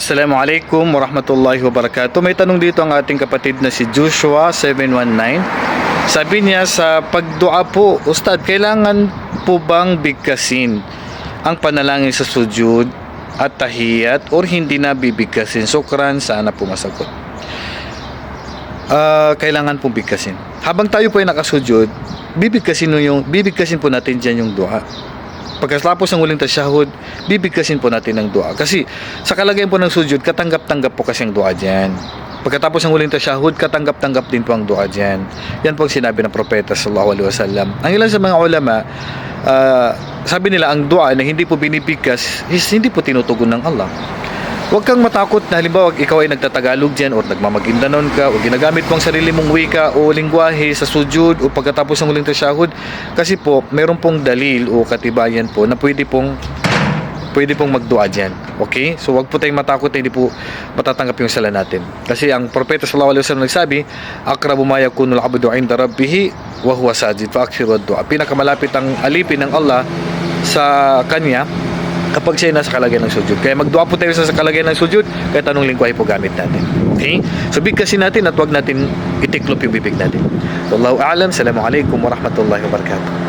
Assalamualaikum warahmatullahi wabarakatuh. May tanong dito ang ating kapatid na si Joshua 719. Sabi niya sa pagdua po, Ustad, kailangan po bang bigkasin ang panalangin sa sujud at tahiyat or hindi na bibigkasin? Sukran, sana po masagot. Ah, kailangan pong bigkasin. Habang tayo po ay nakasujud, bibigkasin, yung, bibigkasin po natin dyan yung dua. Pagkatapos ng huling tasyahud, bibigkasin po natin ng dua. Kasi sa kalagayan po ng sujud, katanggap-tanggap po kasi ang dua dyan. Pagkatapos ng huling tasyahud, katanggap-tanggap din po ang dua dyan. Yan po ang sinabi ng propeta sallallahu alaihi wasallam. Ang ilan sa mga ulama, ah, sabi nila ang dua na hindi po binibigkas is hindi po tinutugon ng Allah. Huwag kang matakot na halimbawa ikaw ay nagtatagalog dyan o nagmamagindanon ka o ginagamit mo ang sarili mong wika o lingwahe sa sujud o pagkatapos ng huling tasyahud kasi po meron pong dalil o katibayan po na pwede pong pwede pong magdua dyan. Okay? So wag po tayong matakot na hindi po matatanggap yung sala natin. Kasi ang propeta sallallahu alaihi wasallam nagsabi, akrabu ma yakunu al-'abdu 'inda rabbih wa huwa sajid fa akthiru ad-du'a. Pinakamalapit ang alipin ng Allah sa kanya kapag siya nasa kalagayan ng sujud. Kaya magdua po tayo sa kalagayan ng sujud, kahit anong lingwahe po gamit natin. Okay? So bigkasin natin at wag natin itiklop yung bibig natin. Wallahu a'lam. Assalamualaikum warahmatullahi wabarakatuh.